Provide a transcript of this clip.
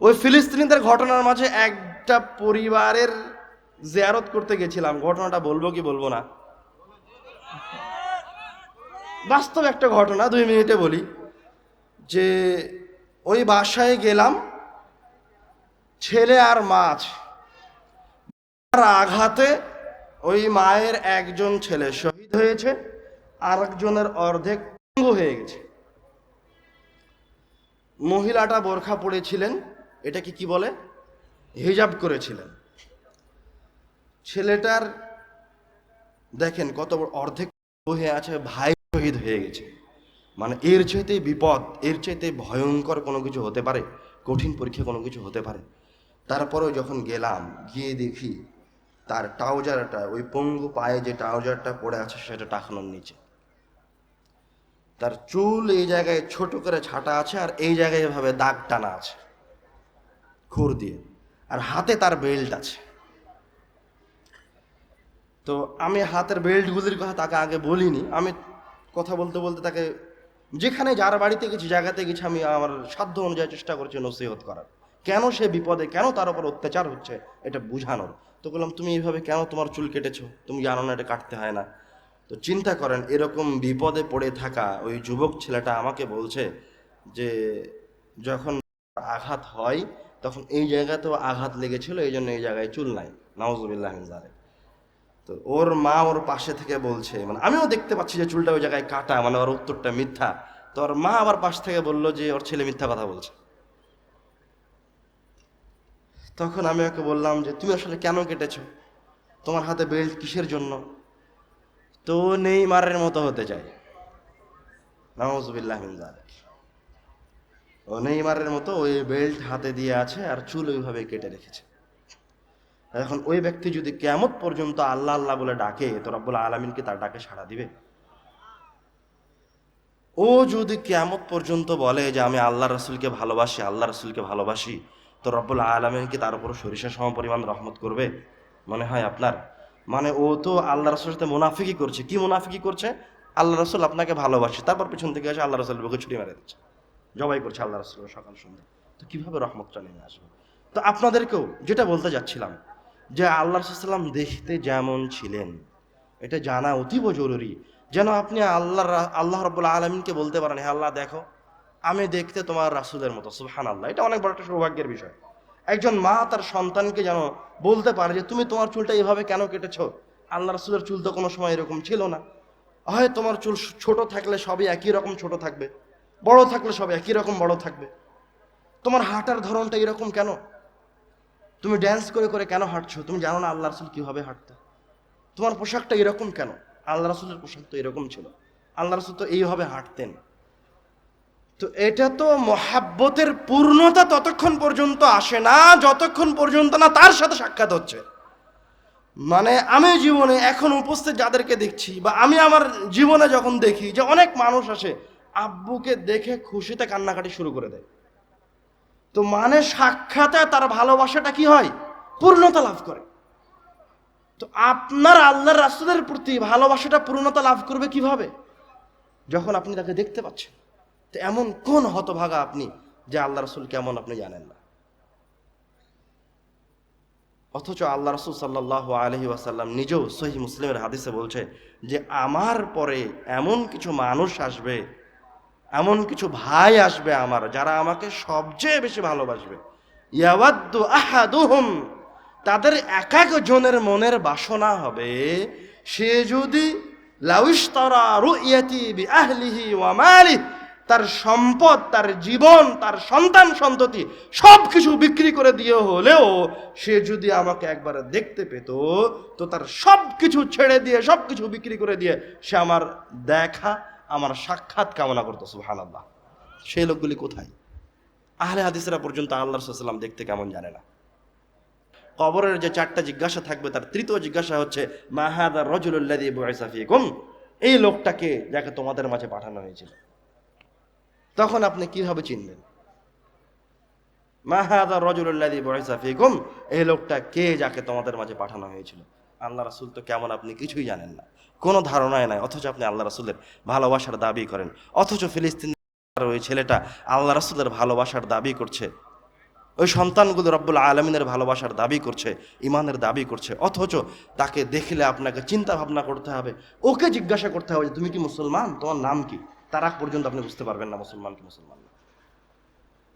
ওই ফিলিস্তিনিদের ঘটনার মাঝে একটা পরিবারের জিয়ারত করতে গেছিলাম। ঘটনাটা বলব কি বলব না? বাস্তব একটা ঘটনা, দুই মিনিটে বলি। যে ওই বাসায় গেলাম, ছেলে আর মাছ আঘাতে ওই মায়ের একজন ছেলে শহীদ হয়েছে আর একজনের অর্ধেক হয়ে গেছে। মহিলাটা বোরখা পড়েছিলেন এটাকে কি বলে? হিজাব করেছিলেন। ছেলেটার, দেখেন কত বড় অর্ধেক হয়ে আছে, ভাই শহীদ হয়ে গেছে। মানে এর চাইতে বিপদ, এর চাইতে ভয়ঙ্কর কোনো কিছু হতে পারে, কঠিন পরীক্ষা কোনো কিছু হতে পারে। তারপরেও যখন গেলাম, গিয়ে দেখি তার ট্রাউজারটা, ওই পঙ্গু পায়ে যে ট্রাউজারটা পড়ে আছে, সেটা টাকানোর নিচে। তার চুল এই জায়গায় ছোট করে ছাটা আছে, আর এই জায়গায় এভাবে দাগ টানা আছে। খুর দিয়ে, আর হাতে তার বেল্ট আছে। তো আমি হাতের বেল্টগুলির কথা তাকে আগে বলিনি, আমি কথা বলতে বলতে তাকে যেখানে যার বাড়িতে গেছি, জায়গাতে গেছি, আমি আমার সাধ্য অনুযায়ী চেষ্টা করছি নসিহত করার। কেন সে বিপদে, কেন তার উপর অত্যাচার হচ্ছে, এটা বুঝানোর। তো বললাম, তুমি এইভাবে কেন তোমার চুল কেটেছো? তুমি জানো না, এটা কাটতে হয় না। তো চিন্তা করেন, এরকম বিপদে পড়ে থাকা ওই যুবক ছেলেটা আমাকে বলছে যে, যখন আঘাত হয় তখন এই জায়গাতেও আঘাত লেগেছিল, এই জন্য এই জায়গায় চুল নাই। নওয়াজুবিল্লাহ তো ওর মা ওর পাশে থেকে বলছে মানে আমিও দেখতে পাচ্ছি যে চুলটা ওই জায়গায় কাটা মানে ওর উত্তরটা মিথ্যা। তো ওর মা আবার পাশ থেকে বলল যে ওর ছেলে মিথ্যা কথা বলছে। তখন আমি ওকে বললাম যে, তুমি আসলে কেন কেটেছো? তোমার হাতে বেল্ট কিসের জন্য? তো নেই মারের মতো হতে যালিক। ও নেইমারের মতো ওই বেল্ট হাতে দিয়ে আছে আর চুল ওইভাবে কেটে রেখেছে। এখন ওই ব্যক্তি যদি কেমত পর্যন্ত আল্লাহ আল্লাহ বলে ডাকে, তো রব্বুল আলমিনকে তার ডাকে সাড়া দিবে? ও যদি কেমত পর্যন্ত বলে যে আমি আল্লাহ রসুলকে ভালোবাসি আল্লাহ রসুলকে ভালোবাসি, তো রব্বুল আলমিনকে তার উপর সরিষা সম পরিমাণ রহমত করবে? মনে হয় আপনার। মানে ও তো আল্লাহ রসুলের সাথে মুনাফিকি করছে। কি মুনাফিকি করছে? আল্লাহ রসুল আপনাকে ভালোবাসে, তারপর পিছন থেকে এসে আল্লাহ রসুলের বুকে ছুটি মেরে দিচ্ছে। জবাই করছে আল্লাহ রসুল সকাল সন্ধ্যা। তো কীভাবে রহমতটা নেমে আসবে? তো আপনাদেরকেও যেটা বলতে যাচ্ছিলাম, যে আল্লাহ রসুলাম দেখতে যেমন ছিলেন, এটা জানা অতীব জরুরি। যেন আপনি আল্লাহ আল্লাহ রব্বুল্লা আলমিনকে বলতে পারেন হ্যাঁ আল্লাহ, দেখো, আমি দেখতে তোমার রাসুলের মতো। সুহান আল্লাহ এটা অনেক বড় একটা সৌভাগ্যের বিষয়। একজন মা তার সন্তানকে যেন বলতে পারে যে, তুমি তোমার চুলটা এভাবে কেন কেটেছো? আল্লাহ রসুলের চুল তো কোনো সময় এরকম ছিল না। হয় তোমার চুল ছোট থাকলে সবই একই রকম ছোট থাকবে। বড় থাকলে সব একই রকম বড় থাকবে। তোমার হাঁটার ধরনটা এরকম কেন? তুমি ড্যান্স করে করে কেন হাঁটছো? তুমি জানো না আল্লাহ রসুল কীভাবে হাঁটতে? তোমার পোশাকটা এরকম কেন? আল্লাহ রসুলের পোশাক তো এরকম ছিল। আল্লাহ রসুল তো এইভাবে হাঁটতেন। তো এটা তো মহাব্বতের পূর্ণতা ততক্ষণ পর্যন্ত আসে না, যতক্ষণ পর্যন্ত না তার সাথে সাক্ষাৎ হচ্ছে। মানে আমি জীবনে এখন উপস্থিত যাদেরকে দেখছি বা আমি আমার জীবনে যখন দেখি যে অনেক মানুষ আসে আব্বুকে দেখে খুশিতে কান্নাকাটি শুরু করে দেয়। তো মানে সাক্ষাতে তার ভালোবাসাটা কি হয়? পূর্ণতা লাভ করে। তো আপনার আল্লাহর রাসুলের প্রতি ভালোবাসাটা পূর্ণতা লাভ করবে কীভাবে? যখন আপনি তাকে দেখতে পাচ্ছেন, তো এমন কোন হতভাগা আপনি যে আল্লাহ রসুল কেমন আপনি জানেন না। অথচ আল্লাহ রসুল সাল্লাহ আলহি ওয়াসাল্লাম নিজেও সহি মুসলিমের হাদিসে বলছে যে, আমার পরে এমন কিছু মানুষ আসবে এমন কিছু ভাই আসবে আমার যারা আমাকে সবচেয়ে বেশি ভালোবাসবে। তাদের এক এক জনের মনের বাসনা হবে। সে যদি মালিহি তার সম্পদ, তার জীবন, তার সন্তান সন্ততি সব কিছু বিক্রি করে দিয়ে হলেও সে যদি আমাকে একবার দেখতে পেত, তো তার সব কিছু ছেড়ে দিয়ে সব কিছু বিক্রি করে দিয়ে সে আমার দেখা আমার সাক্ষাৎ কামনা করতো সুহান আল্লাহ সেই লোকগুলি কোথায়? আহলে হাদিসেরা পর্যন্ত আল্লাহ সাল্লাম দেখতে কেমন জানে না। কবরের যে চারটা জিজ্ঞাসা থাকবে তার তৃতীয় জিজ্ঞাসা হচ্ছে মাহাদা রজুল্লাদি বুয়াইসাফিকুম এই লোকটাকে যাকে তোমাদের মাঝে পাঠানো হয়েছিল। তখন আপনি কীভাবে চিনবেন মাহাদা রজুল্লাদি বুয়াইসাফিকুম এই লোকটা কে যাকে তোমাদের মাঝে পাঠানো হয়েছিল? আল্লাহ রাসুল তো কেমন আপনি কিছুই জানেন না। কোনো ধারণাই নাই, অথচ আপনি আল্লাহ রাসুলের ভালোবাসার দাবি করেন। অথচ ফিলিস্তিন ওই ছেলেটা আল্লাহ রাসুলের ভালোবাসার দাবি করছে। ওই সন্তানগুলো রব্বুল আলমিনের ভালোবাসার দাবি করছে ইমানের দাবি করছে, অথচ তাকে দেখলে আপনাকে চিন্তা ভাবনা করতে হবে। ওকে জিজ্ঞাসা করতে হবে যে, তুমি কি মুসলমান? তোমার নাম কি? তারা পর্যন্ত আপনি বুঝতে পারবেন না মুসলমান কি মুসলমান